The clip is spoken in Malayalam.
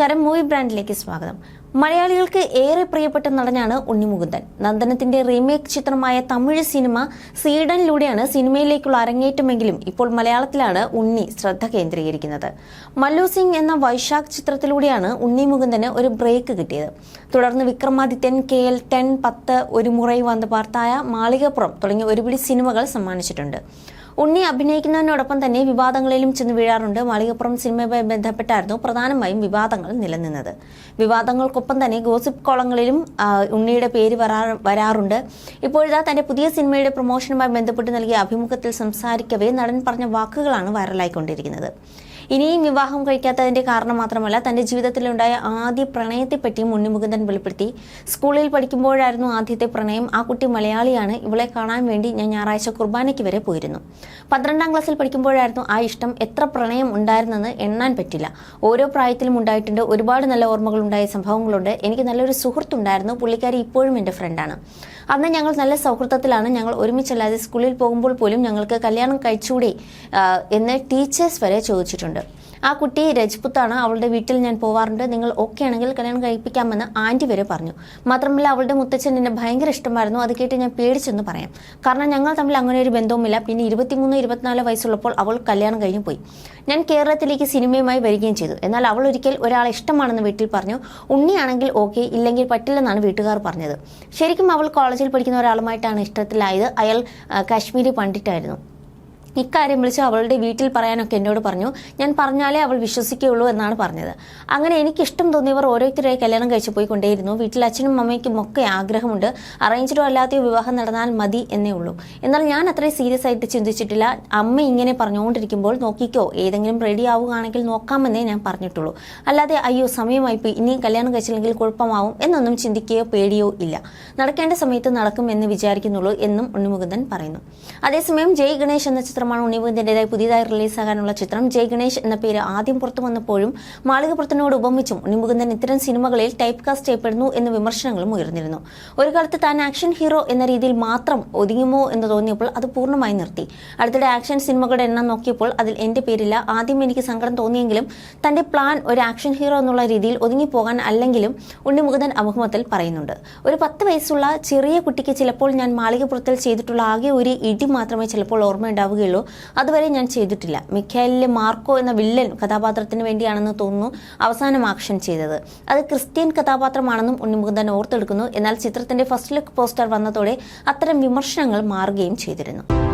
നമസ്കാരം മൂവി ബ്രാൻഡിലേക്ക് സ്വാഗതം. മലയാളികൾക്ക് ഏറെ പ്രിയപ്പെട്ട നടനാണ് ഉണ്ണിമുകുന്ദൻ. നന്ദനത്തിന്റെ റീമേക്ക് ചിത്രമായ തമിഴ് സിനിമ സീഡനിലൂടെയാണ് സിനിമയിലേക്കുള്ള അരങ്ങേറ്റമെങ്കിലും ഇപ്പോൾ മലയാളത്തിലാണ് ഉണ്ണി ശ്രദ്ധ കേന്ദ്രീകരിക്കുന്നത്. മല്ലു സിംഗ് എന്ന വൈശാഖ് ചിത്രത്തിലൂടെയാണ് ഉണ്ണി മുകുന്ദന് ഒരു ബ്രേക്ക് കിട്ടിയത്. തുടർന്ന് വിക്രമാദിത്യൻ കെ എൽ ടെൻ പത്ത് ഒരു മുറൈ വന്ന് പാർത്തായ മാളികപ്പുറം തുടങ്ങിയ ഒരുപിടി സിനിമകൾ സമ്മാനിച്ചിട്ടുണ്ട്. ഉണ്ണി അഭിനയിക്കുന്നതിനോടൊപ്പം തന്നെ വിവാദങ്ങളിലും ചെന്ന് വീഴാറുണ്ട്. മാളികപ്പുറം സിനിമയുമായി ബന്ധപ്പെട്ടായിരുന്നു പ്രധാനമായും വിവാദങ്ങൾ നിലനിന്നത്. വിവാദങ്ങൾക്കൊപ്പം തന്നെ ഗോസിപ്പ് കോളങ്ങളിലും ഉണ്ണിയുടെ പേര് വരാ- വരാറുണ്ട്. ഇപ്പോഴിതാ തന്റെ പുതിയ സിനിമയുടെ പ്രൊമോഷനുമായി ബന്ധപ്പെട്ട് നൽകിയ അഭിമുഖത്തിൽ സംസാരിക്കവേ നടൻ പറഞ്ഞ വാക്കുകളാണ് വൈറലായിക്കൊണ്ടിരിക്കുന്നത്. ഇനിയും വിവാഹം കഴിക്കാത്തതിന്റെ കാരണം മാത്രമല്ല തന്റെ ജീവിതത്തിലുണ്ടായ ആദ്യ പ്രണയത്തെപ്പറ്റിയും ഉണ്ണിമുകുന്ദൻ വെളിപ്പെടുത്തി. സ്കൂളിൽ പഠിക്കുമ്പോഴായിരുന്നു ആദ്യത്തെ പ്രണയം. ആ കുട്ടി മലയാളിയാണ്. ഇവളെ കാണാൻ വേണ്ടി ഞാൻ ഞായറാഴ്ച കുർബാനയ്ക്ക് വരെ പോയിരുന്നു. പന്ത്രണ്ടാം ക്ലാസ്സിൽ പഠിക്കുമ്പോഴായിരുന്നു ആ ഇഷ്ടം. എത്ര പ്രണയം ഉണ്ടായിരുന്നെന്ന് എണ്ണാൻ പറ്റില്ല. ഓരോ പ്രായത്തിലും ഉണ്ടായിട്ടുണ്ട്. ഒരുപാട് നല്ല ഓർമ്മകൾ ഉണ്ടായ സംഭവങ്ങളുണ്ട്. എനിക്ക് നല്ലൊരു സുഹൃത്തുണ്ടായിരുന്നു. പുള്ളിക്കാരി ഇപ്പോഴും എന്റെ ഫ്രണ്ടാണ്. അന്ന് ഞങ്ങൾ നല്ല സൗഹൃദത്തിലാണ്. ഞങ്ങൾ ഒരുമിച്ചല്ലാതെ സ്കൂളിൽ പോകുമ്പോൾ പോലും ഞങ്ങൾക്ക് കല്യാണം കഴിച്ചുകൂടി എന്ന് ടീച്ചേഴ്സ് വരെ ചോദിച്ചിട്ടുണ്ട്. ആ കുട്ടി രജ്പുത്താണ്. അവളുടെ വീട്ടിൽ ഞാൻ പോവാറുണ്ട്. നിങ്ങൾ ഓക്കെ ആണെങ്കിൽ കല്യാണം കഴിപ്പിക്കാമെന്ന് ആന്റി വരെ പറഞ്ഞു. മാത്രമല്ല അവളുടെ മുത്തച്ഛൻ എന്നെ ഭയങ്കര ഇഷ്ടമായിരുന്നു. അത് കേട്ട് ഞാൻ പേടിച്ചെന്ന് പറയാം. കാരണം ഞങ്ങൾ തമ്മിൽ അങ്ങനെ ഒരു ബന്ധവുമില്ല. പിന്നെ ഇരുപത്തിമൂന്ന് ഇരുപത്തിനാല് വയസ്സുള്ളപ്പോൾ അവൾ കല്യാണം കഴിഞ്ഞു പോയി. ഞാൻ കേരളത്തിലേക്ക് സിനിമയുമായി വരികയും ചെയ്തു. എന്നാൽ അവൾ ഒരിക്കൽ ഒരാളെ ഇഷ്ടമാണെന്ന് വീട്ടിൽ പറഞ്ഞു. ഉണ്ണിയാണെങ്കിൽ ഓക്കെ ഇല്ലെങ്കിൽ പറ്റില്ലെന്നാണ് വീട്ടുകാർ പറഞ്ഞത്. ശരിക്കും അവൾ കോളേജിൽ പഠിക്കുന്ന ഒരാളുമായിട്ടാണ് ഇഷ്ടത്തിലായത്. അയാൾ കാശ്മീരി പണ്ഡിറ്റായിരുന്നു. ഇക്കാര്യം വിളിച്ച് അവളുടെ വീട്ടിൽ പറയാനൊക്കെ എന്നോട് പറഞ്ഞു. ഞാൻ പറഞ്ഞാലേ അവൾ വിശ്വസിക്കുകയുള്ളൂ എന്നാണ് പറഞ്ഞത്. അങ്ങനെ എനിക്കിഷ്ടം തോന്നിയവർ ഓരോരുത്തരായി കല്യാണം കഴിച്ചു പോയിക്കൊണ്ടേയിരുന്നു. വീട്ടിൽ അച്ഛനും അമ്മയ്ക്കും ഒക്കെ ആഗ്രഹമുണ്ട്. അറേഞ്ച്ഡോ അല്ലാതെയോ വിവാഹം നടന്നാൽ മതി എന്നേ ഉള്ളൂ. എന്നാൽ ഞാൻ അത്രയും സീരിയസ് ആയിട്ട് ചിന്തിച്ചിട്ടില്ല. അമ്മ ഇങ്ങനെ പറഞ്ഞുകൊണ്ടിരിക്കുമ്പോൾ നോക്കിക്കോ ഏതെങ്കിലും റെഡി ആവുകയാണെങ്കിൽ നോക്കാമെന്നേ ഞാൻ പറഞ്ഞിട്ടുള്ളൂ. അല്ലാതെ അയ്യോ സമയമായി പോയി. ഇനിയും കല്യാണം കഴിച്ചില്ലെങ്കിൽ കുഴപ്പമാവും എന്നൊന്നും ചിന്തിക്കുകയോ പേടിയോ ഇല്ല. നടക്കേണ്ട സമയത്ത് നടക്കും എന്ന് വിചാരിക്കുന്നുള്ളൂ എന്നും ഉണ്ണിമുകുന്ദൻ പറയുന്നു. അതേസമയം ജയ് ഗണേശ് എന്ന ചിത്രമാണ് ഉണ്ണിമുകുന്ദന്റെതായി പുതിയതായി റിലീസാകാനുള്ള ചിത്രം. ജയ് ഗണേഷ് എന്ന പേര് ആദ്യം പുറത്തു വന്നപ്പോഴും മാളികപ്പുറത്തിനോട് ഉപമിച്ചും ഉണ്ണിമുകുന്ദൻ ഇത്തരം സിനിമകളിൽ ടൈപ്പ് കാസ്റ്റ് ചെയ്യപ്പെടുന്നു എന്ന വിമർശനങ്ങളും ഉയർന്നിരുന്നു. ഒരു കാലത്ത് താൻ ആക്ഷൻ ഹീറോ എന്ന രീതിയിൽ മാത്രം ഒതുങ്ങുമോ എന്ന് തോന്നിയപ്പോൾ അത് പൂർണമായി നിർത്തി. അടുത്തിടെ ആക്ഷൻ സിനിമകളുടെ എണ്ണം നോക്കിയപ്പോൾ അതിൽ എന്റെ പേരില്ല. ആദ്യം എനിക്ക് സങ്കടം തോന്നിയെങ്കിലും തന്റെ പ്ലാൻ ഒരു ആക്ഷൻ ഹീറോ എന്നുള്ള രീതിയിൽ ഒതുങ്ങിപ്പോകാൻ അല്ലെങ്കിലും ഉണ്ണിമുകുന്ദൻ അഭിമുഖത്തിൽ പറയുന്നുണ്ട്. ഒരു പത്ത് വയസ്സുള്ള ചെറിയ കുട്ടിക്ക് ചിലപ്പോൾ ഞാൻ മാളികപ്പുറത്തിൽ ചെയ്തിട്ടുള്ള ആകെ ഒരു ഇടി മാത്രമേ ചിലപ്പോൾ ഓർമ്മയുണ്ടാവുകയുള്ളൂ. അതുവരെ ഞാൻ ചെയ്തിട്ടില്ല. മിഖാലിലെ മാർക്കോ എന്ന വില്ലൻ കഥാപാത്രത്തിന് വേണ്ടിയാണെന്ന് തോന്നുന്നു അവസാനം ആക്ഷൻ ചെയ്തത്. അത് ക്രിസ്ത്യൻ കഥാപാത്രമാണെന്നും ഉണ്ണിമുകുന്ദൻ ഓർത്തെടുക്കുന്നു. എന്നാൽ ചിത്രത്തിന്റെ ഫസ്റ്റ് ലുക്ക് പോസ്റ്റർ വന്നതോടെ അത്തരം വിമർശനങ്ങൾ മാറുകയും ചെയ്തിരുന്നു.